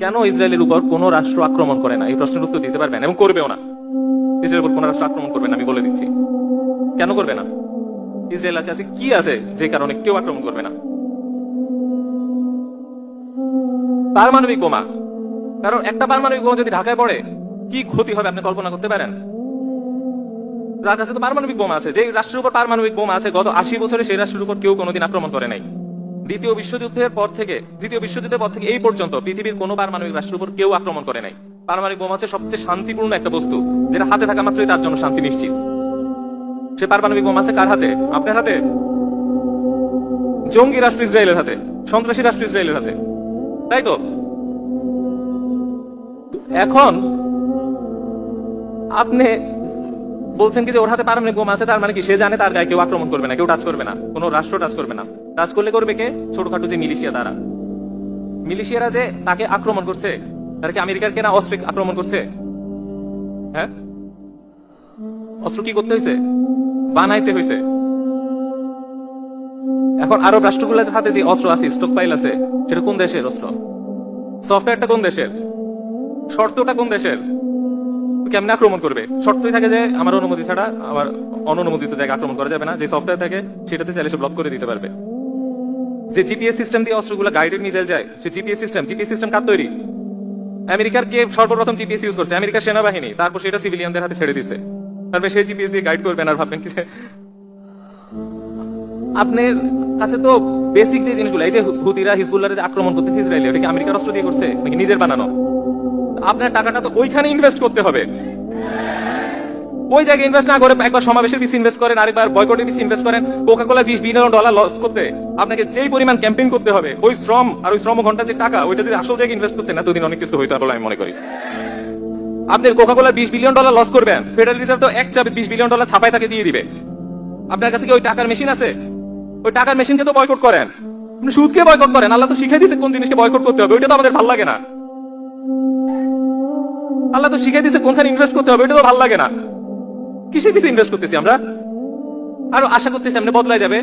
কেন ইসরায়েলের উপর কোনো রাষ্ট্র আক্রমণ করে না? এই প্রশ্নের উত্তর দিতে পারবেন এবং করবেও না। ইসরায়েলের উপর কোনো রাষ্ট্র আক্রমণ করবে না, আমি বলে দিচ্ছি। কেন করবে না? ইসরায়েলের কাছে কি আছে যে কারণে কেউ আক্রমণ করবে না? পারমাণবিক বোমা। কারণ একটা পারমাণবিক বোমা যদি ঢাকায় পড়ে, কি ক্ষতি হবে আপনি কল্পনা করতে পারেন? যার কাছে তো পারমাণবিক বোমা আছে যে রাষ্ট্রের উপর পারমাণবিক বোমা আছে, গত আশি বছরে সেই রাষ্ট্রের উপর কেউ কোনোদিন আক্রমণ করে নাই। দ্বিতীয় বিশ্বযুদ্ধের পর থেকে, দ্বিতীয় বিশ্বযুদ্ধের পর থেকে এই পর্যন্ত পৃথিবীর কোনো পারমাণবিক রাষ্ট্রের উপর কেউ আক্রমণ করে নাই। পারমাণবিক বোমা হচ্ছে সবচেয়ে শান্তিপূর্ণ একটা বস্তু, যেটা হাতে থাকা মাত্রই তার জন্য শান্তি নিশ্চিত। সে পারমাণবিক বোমা আছে কার হাতে? আপনার হাতে? জঙ্গি রাষ্ট্র ইসরায়েলের হাতে, সন্ত্রাসী রাষ্ট্র ইসরায়েলের হাতে। তাই তো? এখন আপনি বলছেন কি যে ওর হাতে পারমাণবিক বোমা আছে, তার মানে কি সে জানে তার গায়ে কেউ আক্রমণ করবে না, কেউ টাচ করবে না, কোনো রাষ্ট্র টাচ করবে না। টাচ করলে করবে কে? ছোটখাটো যে মিলিশিয়া তারা। মিলিশিয়ারা যে তাকে আক্রমণ করছে, তারা কি আমেরিকার কেনা অস্ত্র আক্রমণ করছে? হ্যাঁ? অস্ত্র কি করতে হয়েছে? বানাইতে হয়েছে। এখন আরব রাষ্ট্রগুলোর হাতে যে অস্ত্র আছে স্টক পাইল আছে, সেটা কোন দেশের অস্ত্র? সফটওয়্যারটা কোন দেশের? শর্তটা কোন দেশের? কেমনে আক্রমণ করবে। শর্তই থাকে যে আমার অনুমতি ছাড়া আমার অননুমোদিত জায়গা আক্রমণ করা যাবে না। যে সফটওয়্যার থাকে, সেটাতে চাইলে সে ব্লক করে দিতে পারবে। যে জিপিএস সিস্টেম দিয়ে অস্ত্রগুলো গাইডেড মিসাইল যায়, সে জিপিএস সিস্টেম জিপিএস সিস্টেম কার তৈরি? আমেরিকার কে সর্বপ্রথম জিপিএস ইউজ করছে? আমেরিকার সেনাবাহিনী। তারপর সেটা সিভিলিয়ানদের হাতে ছেড়ে দিছে। তারপরে সেই জিপিএস দিয়ে গাইড করবেন আর ভাববেন কি আপনার কাছে তো বেসিক যে জিনিসগুলো, এই যে হুতিরা হিজবুল্লাহ যে আক্রমণ করতেছে ইসরায়েল এটা কি আমেরিকার অস্ত্র দিয়ে করছে? নাকি নিজের বানানো? আপনার টাকাটা তো ওইখানে ইনভেস্ট করতে হবে। ওই জায়গায় ইনভেস্ট না করে একবার সমাবেশের ইনভেস্ট করেন, আরেকবার বয়কটের ইনভেস্ট করেন কোকা কোলা বিশ বিলিয়ন ডলার লস করতে আপনাকে যেই পরিমাণ ক্যাম্পেইন করতে হবে, ওই শ্রম আর ওই শ্রম ঘণ্টা যে টাকা, ওইটা যদি আসল জায়গায় ইনভেস্ট করতে না দুদিন অনেক কিছু হইতো আমি মনে করি। আপনি কোকা বিশ বিলিয়ন ডলার লস করবেন ফেডারেল রিজার্ভ তো এক চাপে বিশ বিলিয়ন ডলার ছাপায় তাকে দিয়ে দিবে। আপনার কাছে কি ওই টাকার মেশিন আছে? ওই টাকার মেশিনকে তো বয়কট করেন। আপনি সুদকে বয়কট করেন, আল্লাহ তো শিখাই দিয়েছে কোন জিনিসকে বয়কট করতে হবে, ওইটা তো আমাদের ভালো লাগে না। আল্লাহ তো শিখাই দিয়েছে কোনখানে ইনভেস্ট করতে হবে, এটা তো ভালো লাগে না। কিসের পিছিয়ে ইনভেস্ট করতেছি আমরা? আরও আশা করতেছি আপনি বদলায় যাবে